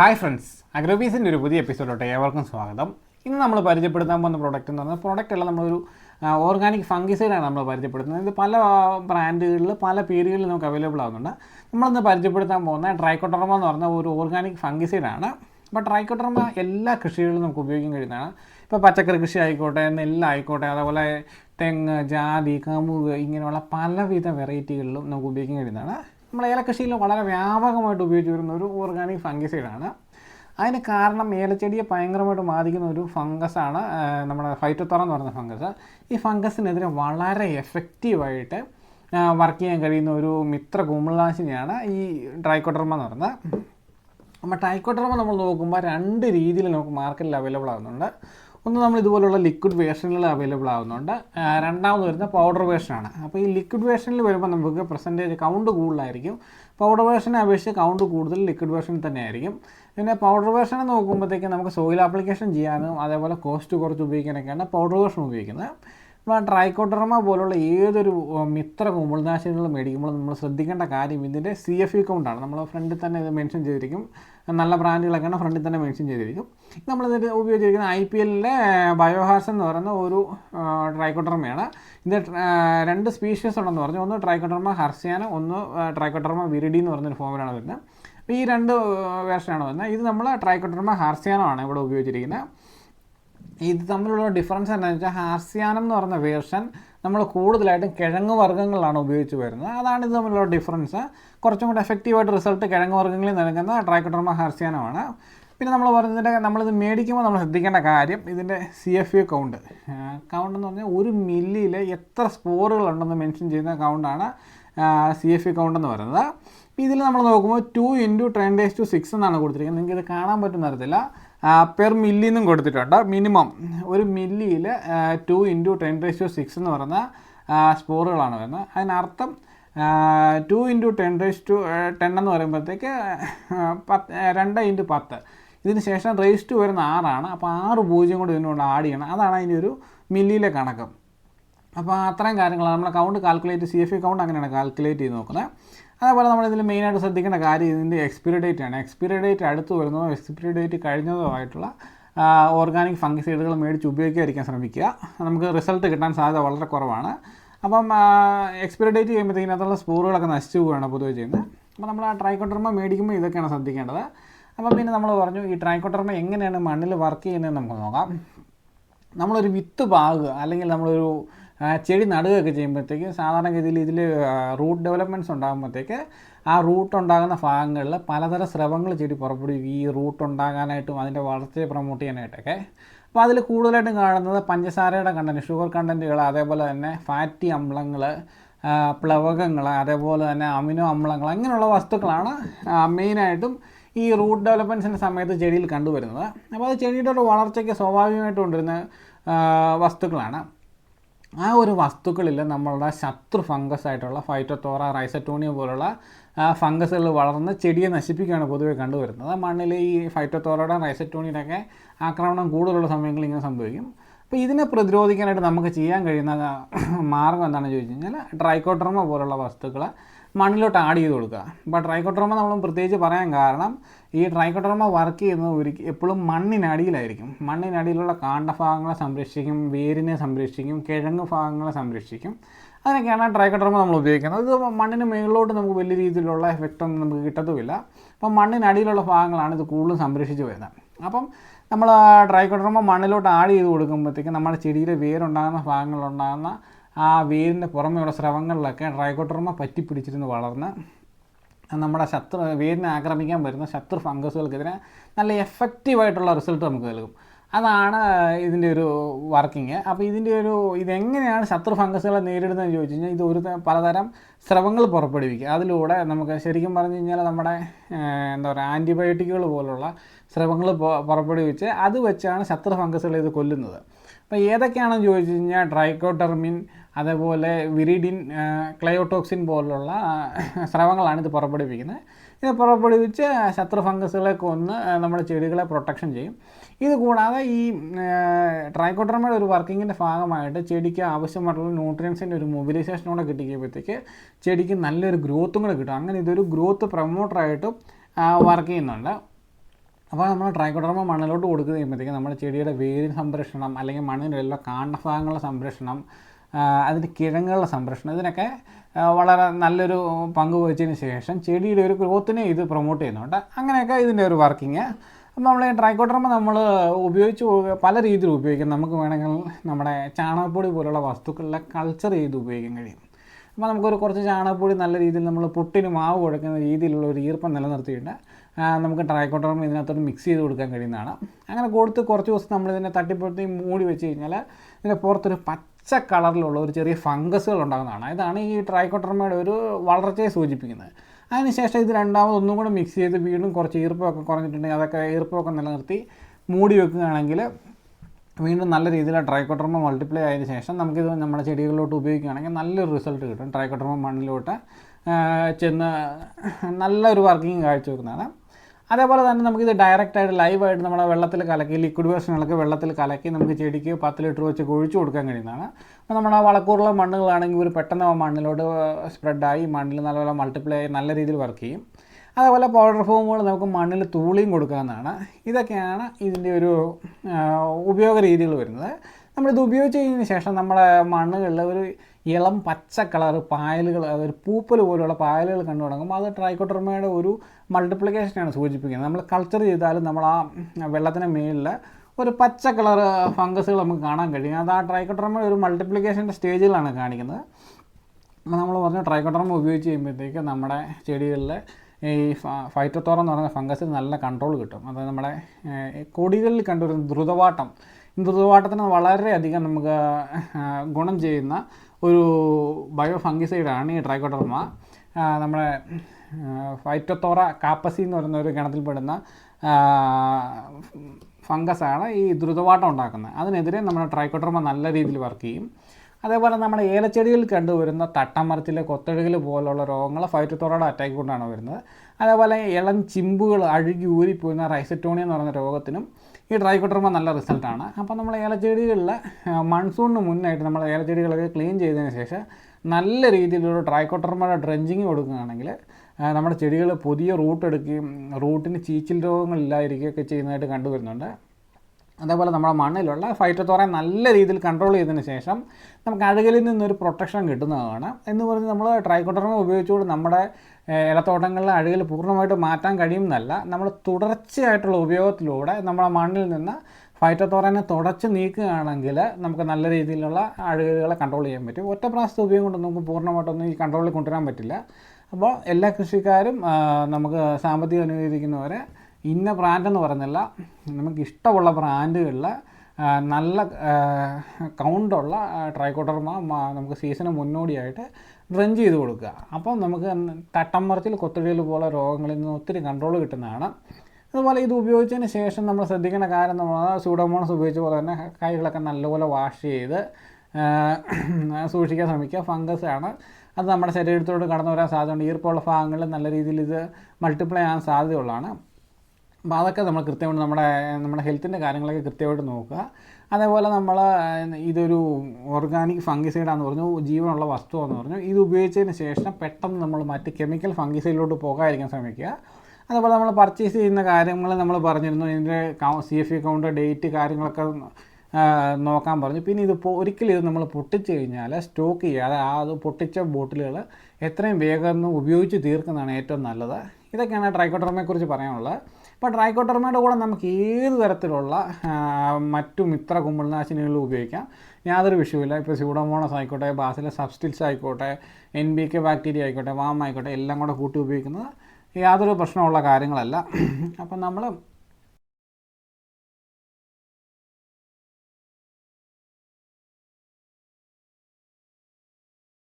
Hi friends അഗ്രോബീസിന്റെ ഒരു പുതിയ എപ്പിസോഡോട്ടെ ഏവർക്കും സ്വാഗതം. ഇന്ന് നമ്മൾ പരിചയപ്പെടുത്താൻ പോകുന്ന പ്രോഡക്റ്റ് എന്ന് പറഞ്ഞാൽ പ്രോഡക്റ്റ് അല്ല നമ്മളൊരു ഓർഗാനിക് ഫംഗിസൈഡാണ് നമ്മൾ പരിചയപ്പെടുത്തുന്നത്. ഇത് പല ബ്രാൻഡുകളിൽ പല പേരുകളിൽ നമുക്ക് അവൈലബിൾ ആവുന്നുണ്ട്. നമ്മളിന്ന് പരിചയപ്പെടുത്താൻ പോകുന്ന ട്രൈക്കോട്ടർമ എന്ന് പറഞ്ഞ ഒരു ഓർഗാനിക് ഫംഗിസൈഡാണ് അപ്പോൾ ട്രൈക്കോട്ടർമ എല്ലാ കൃഷികളിലും നമുക്ക് ഉപയോഗിക്കാൻ കഴിയുന്നതാണ്. ഇപ്പോൾ പച്ചക്കറി കൃഷി ആയിക്കോട്ടെ നെല്ല് ആയിക്കോട്ടെ അതേപോലെ തെങ്ങ് ജാതി കമുക് ഇങ്ങനെയുള്ള പലവിധ വെറൈറ്റികളിലും നമുക്ക് ഉപയോഗിക്കാൻ കഴിയുന്നതാണ്. നമ്മൾ ഏലക്കൃഷിയിൽ വളരെ വ്യാപകമായിട്ട് ഉപയോഗിച്ച് വരുന്ന ഒരു ഓർഗാനിക് ഫംഗിസൈഡാണ് അതിന് കാരണം ഏലച്ചെടിയെ ഭയങ്കരമായിട്ട് ബാധിക്കുന്ന ഒരു ഫംഗസാണ് നമ്മുടെ ഫൈറ്റോത്തറ എന്ന് പറയുന്ന ഫംഗസ് ഈ ഫംഗസിനെതിരെ വളരെ എഫക്റ്റീവായിട്ട് വർക്ക് ചെയ്യാൻ കഴിയുന്ന ഒരു മിത്ര കുമിളനാശിനിയാണ് ഈ ഡ്രൈക്കോട്ടർമ എന്ന് പറയുന്നത്. നമ്മൾ ട്രൈക്കോട്ടർമ നമ്മൾ നോക്കുമ്പോൾ രണ്ട് രീതിയിൽ നമുക്ക് മാർക്കറ്റിൽ അവൈലബിൾ ആകുന്നുണ്ട് ഒന്ന് നമ്മൾ ഇതുപോലുള്ള ലിക്വിഡ് വേഷനുകൾ അവൈലബിൾ ആവുന്നുണ്ട് രണ്ടാമത് വരുന്ന പൗഡർ വേർഷനാണ് അപ്പോൾ ഈ ലിക്വിഡ് വേഷനിൽ വരുമ്പോൾ നമുക്ക് പെർസെന്റേജ് കൗണ്ട് കൂടുതലായിരിക്കും. പൗഡർ വേഷനെ അപേക്ഷിച്ച് കൗണ്ട് കൂടുതൽ ലിക്വിഡ് വേഷൻ തന്നെയായിരിക്കും. പിന്നെ പൗഡർ വേഷനെ നോക്കുമ്പോഴത്തേക്കും നമുക്ക് സോയിൽ ആപ്ലിക്കേഷൻ ചെയ്യാനും അതേപോലെ കോസ്റ്റ് കുറച്ച് ഉപയോഗിക്കാനൊക്കെയാണ് പൗഡർ വേഷൻ ഉപയോഗിക്കുന്നത്. നമ്മൾ ട്രൈക്കോട്ടർമ പോലുള്ള ഏതൊരു മിത്ര കുമ്പിൾനാശിനികൾ മേടിക്കുമ്പോൾ നമ്മൾ ശ്രദ്ധിക്കേണ്ട കാര്യം ഇതിന്റെ സി എഫ് ഇ നമ്മൾ ഫ്രണ്ടിൽ തന്നെ ഇത് മെൻഷൻ ചെയ്തിരിക്കും. നല്ല ബ്രാൻഡുകളൊക്കെയാണ് ഫ്രണ്ടിൽ തന്നെ മെൻഷൻ ചെയ്തിരിക്കും. നമ്മളിത് ഉപയോഗിച്ചിരിക്കുന്ന ഐ പി എല്ലിലെ ബയോഹാർസ് എന്ന് പറയുന്ന ഒരു ട്രൈക്കോട്ടർമയാണ് ഇത് രണ്ട് സ്പീഷീസ് ഉണ്ടെന്ന് പറഞ്ഞു. ഒന്ന് ട്രൈക്കോട്ടർമ ഹർസിയാന ഒന്ന് ട്രൈക്കോട്ടർമ വിരിഡി എന്ന് പറയുന്നൊരു ഫോമിലാണ് വരുന്നത്. ഈ രണ്ട് വേർഷനാണ് വരുന്നത്. ഇത് നമ്മൾ ട്രൈക്കോട്ടർമ ഹർസ്യാനമാണ് ഇവിടെ ഉപയോഗിച്ചിരിക്കുന്നത്. ഇത് തമ്മിലുള്ള ഡിഫറൻസ് എന്താണെന്ന് വെച്ചാൽ ഹാസ്യാനം എന്ന് പറയുന്ന വേർഷൻ നമ്മൾ കൂടുതലായിട്ടും കിഴങ്ങ് വർഗങ്ങളാണ് ഉപയോഗിച്ച് വരുന്നത്. അതാണ് ഇത് തമ്മിലുള്ള ഡിഫറൻസ് കുറച്ചും കൂടി എഫക്റ്റീവായിട്ട് റിസൾട്ട് കിഴങ്ങ് വർഗങ്ങളിൽ നൽകുന്ന ട്രൈക്കോട്ടർമ ഹാർസിയാനമാണ്. പിന്നെ നമ്മൾ പറഞ്ഞതിന്റെ നമ്മളിത് മേടിക്കുമ്പോൾ നമ്മൾ ശ്രദ്ധിക്കേണ്ട കാര്യം ഇതിന്റെ C F U count count എന്ന് പറഞ്ഞാൽ ഒരു മില്ലിയിൽ എത്ര സ്പോറുകളുണ്ടെന്ന് മെൻഷൻ ചെയ്യുന്ന കൗണ്ടാണ് സി എഫ് യു കൗണ്ട് എന്ന് പറയുന്നത്. ഇതിൽ നമ്മൾ നോക്കുമ്പോൾ two into ten days to six എന്നാണ് കൊടുത്തിരിക്കുന്നത്. നിങ്ങൾക്ക് ഇത് കാണാൻ പറ്റുന്ന തരത്തില്ല പെർ മില്ലിന്നും കൊടുത്തിട്ടുണ്ട്. മിനിമം ഒരു മില്ലിയിൽ two into ten ratio six എന്ന് പറയുന്ന സ്പോറുകളാണ് വരുന്നത്. അതിനർത്ഥം two into ten raise to ten എന്ന് പറയുമ്പോഴത്തേക്ക് പത്ത് രണ്ട് ഇന്റു പത്ത്. ഇതിന് ശേഷം റേസ് ടു വരുന്ന ആറാണ്. അപ്പോൾ ആറ് പൂജ്യം കൂടി ഇതിനോട് ആഡ് ചെയ്യണം. അതാണ് അതിന്റെ ഒരു മില്ലിയിലെ കണക്ക്. അപ്പോൾ അത്രയും കാര്യങ്ങളാണ്. നമ്മൾ count calculate C F E count അങ്ങനെയാണ് കാൽക്കുലേറ്റ് ചെയ്ത് നോക്കുന്നത്. അതേപോലെ നമ്മൾ ഇതിൽ മെയിനായിട്ട് ശ്രദ്ധിക്കേണ്ട കാര്യം ഇതിന്റെ എക്സ്പയറി ഡേറ്റ് ആണ്. എക്സ്പയറി ഡേറ്റ് അടുത്ത് വരുന്നതോ എക്സ്പയറി ഡേറ്റ് കഴിഞ്ഞതോ ആയിട്ടുള്ള ഓർഗാനിക് ഫംഗിസൈഡുകൾ മേടിച്ച് ഉപയോഗിക്കാതിരിക്കാൻ ശ്രമിക്കുക. നമുക്ക് റിസൾട്ട് കിട്ടാൻ സാധ്യത വളരെ കുറവാണ്. അപ്പം എക്സ്പയറി ഡേറ്റ് കഴിയുമ്പോഴത്തേക്കും അതിനുള്ള സ്പോറുകളൊക്കെ നശിച്ചു പോവുകയാണ് പൊതുവെ ചെയ്യുന്നത്. അപ്പോൾ നമ്മൾ ആ ട്രൈക്കോട്ടർമ മേടിക്കുമ്പോൾ ഇതൊക്കെയാണ് ശ്രദ്ധിക്കേണ്ടത്. അപ്പം പിന്നെ നമ്മൾ പറഞ്ഞു ഈ ട്രൈക്കോട്ടർമ എങ്ങനെയാണ് മണ്ണിൽ വർക്ക് ചെയ്യുന്നതെന്ന് നമുക്ക് നോക്കാം. നമ്മളൊരു വിത്ത് പാകുക അല്ലെങ്കിൽ നമ്മളൊരു ചെടി നടുകയൊക്കെ ചെയ്യുമ്പോഴത്തേക്ക് സാധാരണഗതിയിൽ ഇതിൽ റൂട്ട് ഡെവലപ്മെന്റ്സ് ഉണ്ടാകുമ്പോഴത്തേക്ക് ആ റൂട്ട് ഉണ്ടാകുന്ന ഭാഗങ്ങളിൽ പലതരം സ്രവങ്ങൾ ചെടി പുറപ്പെടുവിക്കും. ഈ റൂട്ട് ഉണ്ടാകാനായിട്ടും അതിന്റെ വളർച്ചയെ പ്രൊമോട്ട് ചെയ്യാനായിട്ടൊക്കെ. അപ്പോൾ അതിൽ കൂടുതലായിട്ടും കാണുന്നത് പഞ്ചസാരയുടെ കണ്ടന്റ് ഷുഗർ കണ്ടന്റുകൾ അതേപോലെ തന്നെ ഫാറ്റി അമ്ലങ്ങൾ പ്ലവകങ്ങൾ അതേപോലെ തന്നെ അമിനോ അമ്ലങ്ങൾ അങ്ങനെയുള്ള വസ്തുക്കളാണ് മെയിനായിട്ടും ഈ റൂട്ട് ഡെവലപ്മെന്റ്സിന്റെ സമയത്ത് ചെടിയിൽ കണ്ടുവരുന്നത്. അപ്പോൾ അത് ചെടിയുടെ വളർച്ചയ്ക്ക് സ്വാഭാവികമായിട്ട് കൊണ്ടുവരുന്ന വസ്തുക്കളാണ്. ആ ഒരു വസ്തുക്കളിൽ നമ്മളുടെ ശത്രു ഫംഗസ് ആയിട്ടുള്ള ഫൈറ്റോത്തോറ റൈസറ്റോണിയ പോലുള്ള ഫംഗസുകൾ വളർന്ന് ചെടിയെ നശിപ്പിക്കുകയാണ് പൊതുവെ കണ്ടുവരുന്നത്. മണ്ണിൽ ഈ ഫൈറ്റോത്തോറയുടെ റൈസറ്റോണിയുടെയൊക്കെ ആക്രമണം കൂടുതലുള്ള സമയങ്ങളിൽ ഇങ്ങനെ സംഭവിക്കും. അപ്പോൾ ഇതിനെ പ്രതിരോധിക്കാനായിട്ട് നമുക്ക് ചെയ്യാൻ കഴിയുന്ന മാർഗം എന്താണെന്ന് ചോദിച്ചു കഴിഞ്ഞാൽ ഡ്രൈക്കോട്രമ പോലുള്ള വസ്തുക്കൾ മണ്ണിലോട്ട് ആഡ് ചെയ്ത് കൊടുക്കുക. ഇപ്പോൾ ട്രൈക്കോട്രോമ നമ്മൾ പ്രത്യേകിച്ച് പറയാൻ കാരണം ഈ ട്രൈക്കോട്രോമ വർക്ക് ചെയ്യുന്നത് ഒരു എപ്പോഴും മണ്ണിനടിയിലായിരിക്കും മണ്ണിനടിയിലുള്ള കാണ്ഡഭാഗങ്ങളെ സംരക്ഷിക്കും വേരിനെ സംരക്ഷിക്കും കിഴങ്ങ് ഭാഗങ്ങളെ സംരക്ഷിക്കും. അതിനൊക്കെയാണ് ട്രൈക്കോട്രോമ നമ്മൾ ഉപയോഗിക്കുന്നത്. ഇത് മണ്ണിന് മുകളിലോട്ട് നമുക്ക് വലിയ രീതിയിലുള്ള എഫക്റ്റ് ഒന്നും നമുക്ക് കിട്ടത്തുമില്ല. അപ്പം മണ്ണിനടിയിലുള്ള ഭാഗങ്ങളാണ് ഇത് കൂടുതലും സംരക്ഷിച്ച് വരുന്നത്. അപ്പം നമ്മൾ ട്രൈക്കോട്രോമ മണ്ണിലോട്ട് ആഡ് ചെയ്ത് കൊടുക്കുമ്പോഴത്തേക്കും നമ്മുടെ ചെടിയിലെ വേരുണ്ടാകുന്ന ഭാഗങ്ങളിലുണ്ടാകുന്ന ആ വേരിന്റെ പുറമെയുള്ള സ്രവങ്ങളിലൊക്കെ ട്രൈക്കോട്രോമ പറ്റിപ്പിടിച്ചിരുന്ന് വളർന്ന്. നമ്മുടെ ശത്രു വേരിനെ ആക്രമിക്കാൻ വരുന്ന ശത്രു ഫംഗസുകൾക്കെതിരെ നല്ല എഫക്റ്റീവായിട്ടുള്ള റിസൾട്ട് നമുക്ക് നൽകും. അതാണ് ഇതിന്റെ ഒരു വർക്കിംഗ് അപ്പോൾ ഇതിന്റെ ഒരു ഇതെങ്ങനെയാണ് ശത്രു ഫംഗസുകളെ നേരിടുന്നതെന്ന് ചോദിച്ചു കഴിഞ്ഞാൽ ഇത് ഒരു പലതരം സ്രവങ്ങൾ പുറപ്പെടുവിക്കുക അതിലൂടെ നമുക്ക് ശരിക്കും പറഞ്ഞു കഴിഞ്ഞാൽ നമ്മുടെ എന്താ പറയുക ആന്റിബയോട്ടിക്കുകൾ പോലുള്ള സ്രവങ്ങൾ പുറപ്പെടുവിച്ച് അത് വെച്ചാണ് ശത്രു ഫംഗസുകളെ ഇത് കൊല്ലുന്നത്. അപ്പോൾ ഏതൊക്കെയാണെന്ന് ചോദിച്ചു കഴിഞ്ഞാൽ ഡ്രൈക്കോട്ടർമിൻ അതേപോലെ വിരിഡിൻ ക്ലയോട്ടോക്സിൻ പോലുള്ള സ്രവങ്ങളാണ് ഇത് പുറപ്പെടുവിക്കുന്നത്. ഇത് പുറപ്പെടുവിച്ച് ശത്രു ഫംഗസുകളെ കൊന്ന് നമ്മുടെ ചെടികളെ പ്രൊട്ടക്ഷൻ ചെയ്യും. ഇത് കൂടാതെ ഈ ട്രൈക്കോട്ടർമയുടെ ഒരു വർക്കിങ്ങിന്റെ ഭാഗമായിട്ട് ചെടിക്ക് ആവശ്യമായിട്ടുള്ള ന്യൂട്രിയൻസിന്റെ ഒരു മൊബിലൈസേഷൻ കൂടെ കിട്ടിക്കുമ്പോഴത്തേക്ക് ചെടിക്ക് നല്ലൊരു ഗ്രോത്തും കൂടെ കിട്ടും. അങ്ങനെ ഇതൊരു ഗ്രോത്ത് പ്രൊമോട്ടറായിട്ടും വർക്ക് ചെയ്യുന്നുണ്ട്. അപ്പോൾ നമ്മൾ ട്രൈക്കോഡർമ മണ്ണിലോട്ട് കൊടുക്കുന്ന കഴിയുമ്പോഴത്തേക്ക് നമ്മുടെ ചെടിയുടെ വേരിൻ സംരക്ഷണം അല്ലെങ്കിൽ മണ്ണിന്റെ എല്ലാ കാണ്ഡഭാഗങ്ങളുടെ സംരക്ഷണം അതിന്റെ കിഴങ്ങുകളുടെ സംരക്ഷണം. ഇതിനൊക്കെ വളരെ നല്ലൊരു പങ്ക് വഹിച്ചതിന് ശേഷം ചെടിയുടെ ഒരു ഗ്രോത്തിനെ ഇത് പ്രൊമോട്ട് ചെയ്യുന്നുണ്ട്. അങ്ങനെയൊക്കെ ഇതിന്റെ ഒരു വർക്കിങ് അപ്പം നമ്മൾ ഈ ട്രൈക്കോഡർമ നമ്മൾ ഉപയോഗിച്ച് പല രീതിയിൽ ഉപയോഗിക്കാം. നമുക്ക് വേണമെങ്കിൽ നമ്മുടെ ചാണകപ്പൊടി പോലുള്ള വസ്തുക്കളിലെ കൾച്ചർ ചെയ്ത് ഉപയോഗിക്കാൻ കഴിയും. അപ്പോൾ നമുക്കൊരു കുറച്ച് ചാണകപ്പൊടി നല്ല രീതിയിൽ നമ്മൾ പുട്ടിന് മാവ് കുഴക്കുന്ന രീതിയിലുള്ള ഒരു ഈർപ്പം നിലനിർത്തിയിട്ട് നമുക്ക് ട്രൈക്കോട്ടർമ ഇതിനകത്തോട്ട് മിക്സ് ചെയ്ത് കൊടുക്കാൻ കഴിയുന്നതാണ്. അങ്ങനെ കൊടുത്ത് കുറച്ച് ദിവസം നമ്മളിതിനെ തട്ടിപ്പൊടുത്തി മൂടി വെച്ച് കഴിഞ്ഞാൽ ഇതിന്റെ പുറത്തൊരു പച്ച കളറിലുള്ള ഒരു ചെറിയ ഫംഗസുകൾ ഉണ്ടാകുന്നതാണ്. ഇതാണ് ഈ ട്രൈക്കോട്ടർമയുടെ ഒരു വളർച്ചയെ സൂചിപ്പിക്കുന്നത്. അതിനുശേഷം ഇത് രണ്ടാമത് ഒന്നും കൂടെ മിക്സ് ചെയ്ത് വീണ്ടും കുറച്ച് ഈർപ്പമൊക്കെ കുറഞ്ഞിട്ടുണ്ടെങ്കിൽ അതൊക്കെ ഈർപ്പമൊക്കെ നിലനിർത്തി മൂടി വെക്കുകയാണെങ്കിൽ വീണ്ടും നല്ല രീതിയിൽ ട്രൈക്കോട്ടർമ മൾട്ടിപ്ലൈ ആയതിനു ശേഷം നമുക്കിത് നമ്മുടെ ചെടികളിലോട്ട് ഉപയോഗിക്കുകയാണെങ്കിൽ നല്ലൊരു റിസൾട്ട് കിട്ടും. ട്രൈക്കോട്ടർമ മണ്ണിലോട്ട് ചെന്ന് നല്ലൊരു വർക്കിംഗ് കാഴ്ചവെക്കുന്നതാണ് അതേപോലെ തന്നെ നമുക്കിത് ഡയറക്റ്റായിട്ട് ലൈവായിട്ട് നമ്മുടെ വെള്ളത്തിൽ കലക്കി ലിക്വിഡ് വേഷനുകളൊക്കെ വെള്ളത്തിൽ കലക്കി നമുക്ക് ചെടിക്ക് പത്ത് ലിറ്റർ വെച്ച് ഒഴിച്ചു കൊടുക്കാൻ കഴിയുന്നതാണ്. അപ്പോൾ നമ്മുടെ ആ വളക്കൂറുള്ള മണ്ണുകളാണെങ്കിൽ ഒരു പെട്ടെന്ന് ആ മണ്ണിലോട്ട് സ്പ്രെഡായി മണ്ണിൽ നല്ലപോലെ മൾട്ടിപ്ലൈ ആയി നല്ല രീതിയിൽ വർക്ക് ചെയ്യും. അതേപോലെ പൗഡർ ഫോമുകൾ നമുക്ക് മണ്ണിൽ തൂളിയും കൊടുക്കാവുന്നതാണ്. ഇതൊക്കെയാണ് ഇതിന്റെ ഒരു ഉപയോഗ രീതികൾ വരുന്നത്. നമ്മളിത് ഉപയോഗിച്ച് കഴിഞ്ഞതിന് ശേഷം നമ്മുടെ മണ്ണുകളിൽ ഒരു ഇളം പച്ച കളർ പായലുകൾ ഒരു പൂപ്പൽ പോലുള്ള പായലുകൾ കണ്ടു തുടങ്ങുമ്പോൾ അത് ട്രൈക്കോട്ടർമയുടെ ഒരു മൾട്ടിപ്ലിക്കേഷനാണ് സൂചിപ്പിക്കുന്നത്. നമ്മൾ കൾച്ചർ ചെയ്താലും നമ്മൾ ആ വെള്ളത്തിന് മേളിൽ ഒരു പച്ച കളർ ഫംഗസുകൾ നമുക്ക് കാണാൻ കഴിയും. അത് ആ ട്രൈക്കോട്ടർമയുടെ ഒരു മൾട്ടിപ്ലിക്കേഷന്റെ സ്റ്റേജിലാണ് കാണിക്കുന്നത്. നമ്മൾ പറഞ്ഞു ട്രൈക്കോട്ടർമ ഉപയോഗിച്ച് കഴിയുമ്പോഴത്തേക്ക് നമ്മുടെ ചെടികളിലെ ഈ ഫൈറ്റോത്തോറം എന്ന് പറയുന്ന ഫംഗസിന് നല്ല കൺട്രോൾ കിട്ടും. അത് നമ്മുടെ കൊടികളിൽ കണ്ടുവരുന്ന ദ്രുതവാട്ടം ഈ ദ്രുതവാട്ടത്തിന് വളരെയധികം നമുക്ക് ഗുണം ചെയ്യുന്ന ഒരു ബയോ ഫംഗിസൈഡാണ് ഈ ട്രൈക്കോട്ടർമ നമ്മുടെ ഫൈറ്റോത്തോറ കാപ്പസി എന്ന് പറയുന്ന ഒരു ഗണത്തിൽപ്പെടുന്ന ഫംഗസാണ് ഈ ദ്രുതവാട്ടം ഉണ്ടാക്കുന്നത്. അതിനെതിരെ നമ്മുടെ ട്രൈക്കോട്ടർമ നല്ല രീതിയിൽ വർക്ക് ചെയ്യും. അതേപോലെ നമ്മുടെ ഏലച്ചെടിയിൽ കണ്ടുവരുന്ന തട്ടമരത്തിൽ കൊത്തഴുകൽ പോലുള്ള രോഗങ്ങൾ ഫൈറ്റോത്തോറയുടെ അറ്റാക്ക് കൊണ്ടാണ് വരുന്നത്. അതേപോലെ ഇളം ചിമ്പുകൾ അഴുകി ഊരിപ്പോയിരുന്ന റൈസറ്റോണിയ എന്ന് പറയുന്ന രോഗത്തിനും ഈ ഡ്രൈ ട്രൈക്കോട്ടർമ നല്ല റിസൾട്ടാണ് അപ്പോൾ നമ്മൾ ഏലച്ചെടികളിൽ മൺസൂണിന് മുന്നായിട്ട് നമ്മൾ ഏലച്ചെടികളൊക്കെ ക്ലീൻ ചെയ്തതിന് ശേഷം നല്ല രീതിയിലുള്ള ട്രൈക്കോട്ടർമയുടെ ഡ്രഞ്ചിങ് കൊടുക്കുകയാണെങ്കിൽ നമ്മുടെ ചെടികൾ പുതിയ റൂട്ട് എടുക്കുകയും റൂട്ടിന് ചീച്ചിൽ രോഗങ്ങളില്ലാതിരിക്കുകയൊക്കെ ചെയ്യുന്നതായിട്ട് കണ്ടുവരുന്നുണ്ട്. അതേപോലെ നമ്മുടെ മണ്ണിലുള്ള ഫൈറ്റത്തോറെ നല്ല രീതിയിൽ കൺട്രോൾ ചെയ്തതിന് ശേഷം നമുക്ക് അഴുകലിൽ നിന്നൊരു പ്രൊട്ടക്ഷൻ കിട്ടുന്നതാണ്. എന്ന് പറഞ്ഞ് നമ്മൾ ട്രൈക്കോട്ടർമ ഉപയോഗിച്ചുകൊണ്ട് നമ്മുടെ ഇലത്തോട്ടങ്ങളിൽ അഴുകൽ പൂർണമായിട്ട് മാറ്റാൻ കഴിയുന്നതല്ല നമ്മൾ തുടർച്ചയായിട്ടുള്ള ഉപയോഗത്തിലൂടെ നമ്മുടെ മണ്ണിൽ നിന്ന് ഫൈറ്റത്തോറനെ തുടച്ച് നീക്കുകയാണെങ്കിൽ നമുക്ക് നല്ല രീതിയിലുള്ള അഴുകലുകളെ കൺട്രോൾ ചെയ്യാൻ പറ്റും. ഒറ്റ പ്രാവശ്യത്തെ ഉപയോഗം കൊണ്ട് നമുക്ക് പൂർണമായിട്ടൊന്നും ഈ കൺട്രോളിൽ കൊണ്ടുവരാൻ പറ്റില്ല. അപ്പോൾ എല്ലാ കൃഷിക്കാരും നമുക്ക് സാമ്പത്തികം അനുവദിക്കുന്നവരെ ഇന്ന ബ്രാൻഡ് എന്ന് പറഞ്ഞല്ല നമുക്ക് ഇഷ്ടമുള്ള ബ്രാൻഡുകളിൽ നല്ല കൗണ്ടുള്ള ട്രൈക്കോട്ടർമാർ നമുക്ക് സീസണ് മുന്നോടിയായിട്ട് ഡ്രഞ്ച് ചെയ്ത് കൊടുക്കുക. അപ്പം നമുക്ക് തട്ടമ്പറച്ചിൽ കൊത്തടികൾ പോലെ രോഗങ്ങളിൽ നിന്ന് ഒത്തിരി കൺട്രോൾ കിട്ടുന്നതാണ്. അതുപോലെ ഇത് ഉപയോഗിച്ചതിന് ശേഷം നമ്മൾ ശ്രദ്ധിക്കേണ്ട കാര്യം നമ്മൾ സൂഡോമോണസ് ഉപയോഗിച്ച പോലെ തന്നെ കൈകളൊക്കെ നല്ലപോലെ വാഷ് ചെയ്ത് സൂക്ഷിക്കാൻ ശ്രമിക്കുക. ഫംഗസ് ആണ്. അത് നമ്മുടെ ശരീരത്തോട് കടന്നു വരാൻ സാധ്യതയുണ്ട്. ഈർപ്പമുള്ള ഭാഗങ്ങളിൽ നല്ല രീതിയിൽ ഇത് മൾട്ടിപ്ലൈ ആകാൻ സാധ്യതയുള്ളതാണ്. അപ്പോൾ അതൊക്കെ നമ്മൾ കൃത്യമായിട്ട് നമ്മുടെ നമ്മുടെ ഹെൽത്തിന്റെ കാര്യങ്ങളൊക്കെ കൃത്യമായിട്ട് നോക്കുക. അതേപോലെ നമ്മൾ ഇതൊരു ഓർഗാനിക് ഫംഗിസൈഡാന്ന് പറഞ്ഞു ജീവനുള്ള വസ്തുവാന്ന് പറഞ്ഞു ഇത് ഉപയോഗിച്ചതിന് ശേഷം പെട്ടെന്ന് നമ്മൾ മറ്റ് കെമിക്കൽ ഫംഗിസൈഡിലോട്ട് പോകാതിരിക്കാൻ ശ്രമിക്കുക. അതേപോലെ നമ്മൾ പർച്ചേസ് ചെയ്യുന്ന കാര്യങ്ങൾ നമ്മൾ പറഞ്ഞിരുന്നു ഇതിന്റെ സി എഫ് അക്കൗണ്ട് ഡേറ്റ് കാര്യങ്ങളൊക്കെ നോക്കാൻ പറഞ്ഞു. പിന്നെ ഇത് ഒരിക്കലും ഇത് നമ്മൾ പൊട്ടിച്ച് കഴിഞ്ഞാൽ സ്റ്റോക്ക് ചെയ്യാതെ ആ അത് പൊട്ടിച്ച ബോട്ടിലുകൾ എത്രയും വേഗം ഉപയോഗിച്ച് തീർക്കുന്നതാണ് ഏറ്റവും നല്ലത്. ഇതൊക്കെയാണ് ട്രൈക്കോട്ടർമയെക്കുറിച്ച് പറയാനുള്ളത്. ഇപ്പോൾ ട്രൈക്കോട്ടർമയുടെ കൂടെ നമുക്ക് ഏത് തരത്തിലുള്ള മറ്റു മിത്ര കുമ്പിൾനാശിനികളും ഉപയോഗിക്കാം? യാതൊരു വിഷയമില്ല ഇപ്പോൾ സ്യൂഡോമോണസ് ആയിക്കോട്ടെ ബാസിലെ സബ്സ്റ്റിൽസ് ആയിക്കോട്ടെ എൻ ബി കെ ബാക്ടീരിയ ആയിക്കോട്ടെ വാം ആയിക്കോട്ടെ എല്ലാം കൂടെ കൂട്ടി ഉപയോഗിക്കുന്നത് യാതൊരു പ്രശ്നമുള്ള കാര്യങ്ങളല്ല. അപ്പം നമ്മൾ